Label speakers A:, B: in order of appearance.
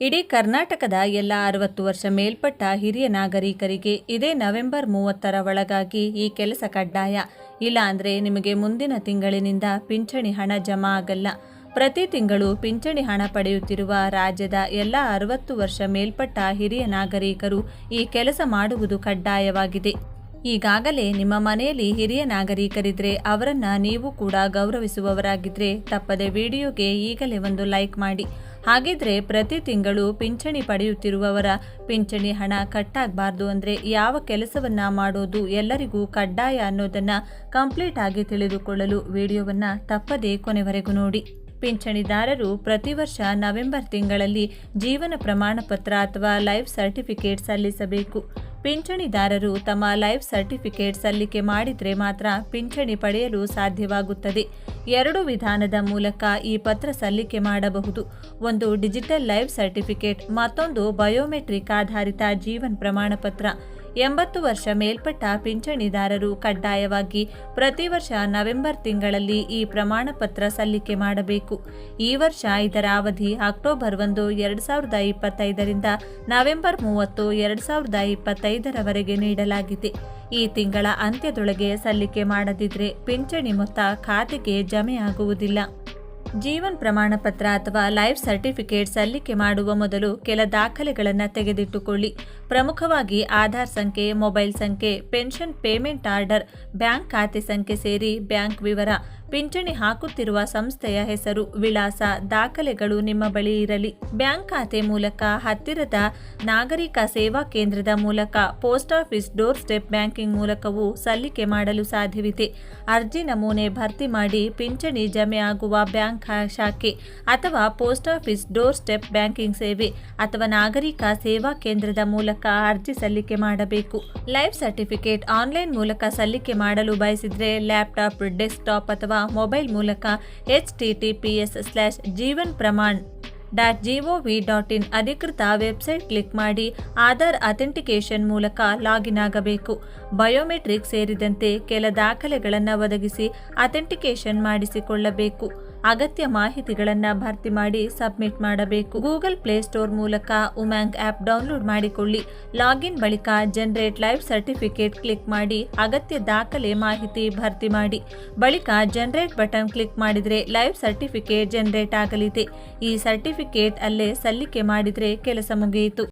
A: ಇಡೀ ಕರ್ನಾಟಕದ ಎಲ್ಲ ಅರವತ್ತು ವರ್ಷ ಮೇಲ್ಪಟ್ಟ ಹಿರಿಯ ನಾಗರಿಕರಿಗೆ ಇದೇ ನವೆಂಬರ್ ಮೂವತ್ತರ ಒಳಗಾಗಿ ಈ ಕೆಲಸ ಕಡ್ಡಾಯ. ಇಲ್ಲ ಅಂದರೆ ನಿಮಗೆ ಮುಂದಿನ ತಿಂಗಳಿನಿಂದ ಪಿಂಚಣಿ ಹಣ ಜಮಾ ಆಗಲ್ಲ. ಪ್ರತಿ ತಿಂಗಳು ಪಿಂಚಣಿ ಹಣ ಪಡೆಯುತ್ತಿರುವ ರಾಜ್ಯದ ಎಲ್ಲ ಅರವತ್ತು ವರ್ಷ ಮೇಲ್ಪಟ್ಟ ಹಿರಿಯ ನಾಗರಿಕರು ಈ ಕೆಲಸ ಮಾಡುವುದು ಕಡ್ಡಾಯವಾಗಿದೆ. ಈಗಾಗಲೇ ನಿಮ್ಮ ಮನೆಯಲ್ಲಿ ಹಿರಿಯ ನಾಗರಿಕರಿದ್ರೆ ಅವರನ್ನ ನೀವು ಕೂಡ ಗೌರವಿಸುವವರಾಗಿದ್ರೆ ತಪ್ಪದೆ ವಿಡಿಯೋಗೆ ಈಗಲೇ ಒಂದು ಲೈಕ್ ಮಾಡಿ. ಹಾಗಿದ್ರೆ ಪ್ರತಿ ತಿಂಗಳು ಪಿಂಚಣಿ ಪಡೆಯುತ್ತಿರುವವರ ಪಿಂಚಣಿ ಹಣ ಕಟ್ಟಾಗಬಾರ್ದು ಅಂದರೆ ಯಾವ ಕೆಲಸವನ್ನ ಮಾಡೋದು ಎಲ್ಲರಿಗೂ ಕಡ್ಡಾಯ ಅನ್ನೋದನ್ನ ಕಂಪ್ಲೀಟ್ ಆಗಿ ತಿಳಿದುಕೊಳ್ಳಲು ವಿಡಿಯೋವನ್ನ ತಪ್ಪದೇ ಕೊನೆವರೆಗೂ ನೋಡಿ. ಪಿಂಚಣಿದಾರರು ಪ್ರತಿ ವರ್ಷ ನವೆಂಬರ್ ತಿಂಗಳಲ್ಲಿ ಜೀವನ ಪ್ರಮಾಣ ಪತ್ರ ಅಥವಾ ಲೈಫ್ ಸರ್ಟಿಫಿಕೇಟ್ ಸಲ್ಲಿಸಬೇಕು. ಪಿಂಚಣಿದಾರರು ತಮ್ಮ ಲೈಫ್ ಸರ್ಟಿಫಿಕೇಟ್ ಸಲ್ಲಿಕೆ ಮಾಡಿದರೆ ಮಾತ್ರ ಪಿಂಚಣಿ ಪಡೆಯಲು ಸಾಧ್ಯವಾಗುತ್ತದೆ. ಎರಡು ವಿಧಾನದ ಮೂಲಕ ಈ ಪತ್ರ ಸಲ್ಲಿಕೆ ಮಾಡಬಹುದು. ಒಂದು ಡಿಜಿಟಲ್ ಲೈಫ್ ಸರ್ಟಿಫಿಕೇಟ್, ಮತ್ತೊಂದು ಬಯೋಮೆಟ್ರಿಕ್ ಆಧಾರಿತ ಜೀವನ್ ಪ್ರಮಾಣ ಪತ್ರ ಎಂಬತ್ತು ವರ್ಷ ಮೇಲ್ಪಟ್ಟ ಪಿಂಚಣಿದಾರರು ಕಡ್ಡಾಯವಾಗಿ ಪ್ರತಿ ವರ್ಷ ನವೆಂಬರ್ ತಿಂಗಳಲ್ಲಿ ಈ ಪ್ರಮಾಣ ಪತ್ರ ಸಲ್ಲಿಕೆ ಮಾಡಬೇಕು. ಈ ವರ್ಷ ಇದರ ಅವಧಿ ಅಕ್ಟೋಬರ್ ಒಂದು, ಎರಡು ಸಾವಿರದ ಇಪ್ಪತ್ತೈದರಿಂದ ನವೆಂಬರ್ ಮೂವತ್ತು, ಎರಡು ಸಾವಿರದ ಇಪ್ಪತ್ತೈದರವರೆಗೆ ನೀಡಲಾಗಿದೆ. ಈ ತಿಂಗಳ ಅಂತ್ಯದೊಳಗೆ ಸಲ್ಲಿಕೆ ಮಾಡದಿದ್ರೆ ಪಿಂಚಣಿ ಮೊತ್ತ ಖಾತೆಗೆ ಜಮೆಯಾಗುವುದಿಲ್ಲ. ಜೀವನ್ ಪ್ರಮಾಣ ಪತ್ರ ಅಥವಾ ಲೈಫ್ ಸರ್ಟಿಫಿಕೇಟ್ ಸಲ್ಲಿಕೆ ಮಾಡುವ ಮೊದಲು ಕೆಲ ದಾಖಲೆಗಳನ್ನು ತೆಗೆದಿಟ್ಟುಕೊಳ್ಳಿ. ಪ್ರಮುಖವಾಗಿ ಆಧಾರ್ ಸಂಖ್ಯೆ, ಮೊಬೈಲ್ ಸಂಖ್ಯೆ, ಪೆನ್ಷನ್ ಪೇಮೆಂಟ್ ಆರ್ಡರ್, ಬ್ಯಾಂಕ್ ಖಾತೆ ಸಂಖ್ಯೆ ಸೇರಿ ಬ್ಯಾಂಕ್ ವಿವರ ಪಿಂಚಣಿ ಹಾಕುತ್ತಿರುವ ಸಂಸ್ಥೆಯ ಹೆಸರು ವಿಳಾಸ ದಾಖಲೆಗಳು ನಿಮ್ಮ ಬಳಿ ಇರಲಿ. ಬ್ಯಾಂಕ್ ಖಾತೆ ಮೂಲಕ ಹತ್ತಿರದ ನಾಗರಿಕ ಸೇವಾ ಕೇಂದ್ರದ ಮೂಲಕ post office door step banking ಮೂಲಕವೂ ಸಲ್ಲಿಕೆ ಮಾಡಲು ಸಾಧ್ಯವಿದೆ. ಅರ್ಜಿ ನಮೂನೆ ಭರ್ತಿ ಮಾಡಿ ಪಿಂಚಣಿ ಜಮೆ ಆಗುವ ಬ್ಯಾಂಕ್ ಶಾಖೆ ಅಥವಾ post office door step banking ಸೇವೆ ಅಥವಾ ನಾಗರಿಕ ಸೇವಾ ಕೇಂದ್ರದ ಮೂಲಕ ಅರ್ಜಿ ಸಲ್ಲಿಕೆ ಮಾಡಬೇಕು. ಲೈಫ್ ಸರ್ಟಿಫಿಕೇಟ್ ಆನ್ಲೈನ್ ಮೂಲಕ ಸಲ್ಲಿಕೆ ಮಾಡಲು ಬಯಸಿದರೆ ಲ್ಯಾಪ್ಟಾಪ್, ಡೆಸ್ಕ್ಟಾಪ್ ಅಥವಾ ಮೊಬೈಲ್ ಮೂಲಕ H T T P S slash Jeevan Pramaan dot G O V dot in ಅಧಿಕೃತ ವೆಬ್ಸೈಟ್ ಕ್ಲಿಕ್ ಮಾಡಿ ಆಧಾರ್ ಅಥೆಂಟಿಕೇಷನ್ ಮೂಲಕ ಲಾಗಿನ್ ಆಗಬೇಕು. ಬಯೋಮೆಟ್ರಿಕ್ ಸೇರಿದಂತೆ ಕೆಲ ದಾಖಲೆಗಳನ್ನು ಒದಗಿಸಿ ಅಥೆಂಟಿಕೇಷನ್ ಮಾಡಿಸಿಕೊಳ್ಳಬೇಕು. ಅಗತ್ಯ ಮಾಹಿತಿಗಳನ್ನು ಭರ್ತಿ ಮಾಡಿ ಸಬ್ಮಿಟ್ ಮಾಡಬೇಕು. ಗೂಗಲ್ ಪ್ಲೇಸ್ಟೋರ್ ಮೂಲಕ ಉಮ್ಯಾಂಗ್ ಆ್ಯಪ್ ಡೌನ್ಲೋಡ್ ಮಾಡಿಕೊಳ್ಳಿ. ಲಾಗಿನ್ ಬಳಿಕ ಜನರೇಟ್ ಲೈಫ್ ಸರ್ಟಿಫಿಕೇಟ್ ಕ್ಲಿಕ್ ಮಾಡಿ ಅಗತ್ಯ ದಾಖಲೆ ಮಾಹಿತಿ ಭರ್ತಿ ಮಾಡಿ. ಬಳಿಕ ಜನರೇಟ್ ಬಟನ್ ಕ್ಲಿಕ್ ಮಾಡಿದರೆ ಲೈಫ್ ಸರ್ಟಿಫಿಕೇಟ್ ಜನರೇಟ್ ಆಗಲಿದೆ. ಈ ಸರ್ಟಿಫಿಕೇಟ್ ಅಲ್ಲೇ ಸಲ್ಲಿಕೆ ಮಾಡಿದರೆ ಕೆಲಸ ಮುಗಿಯಿತು.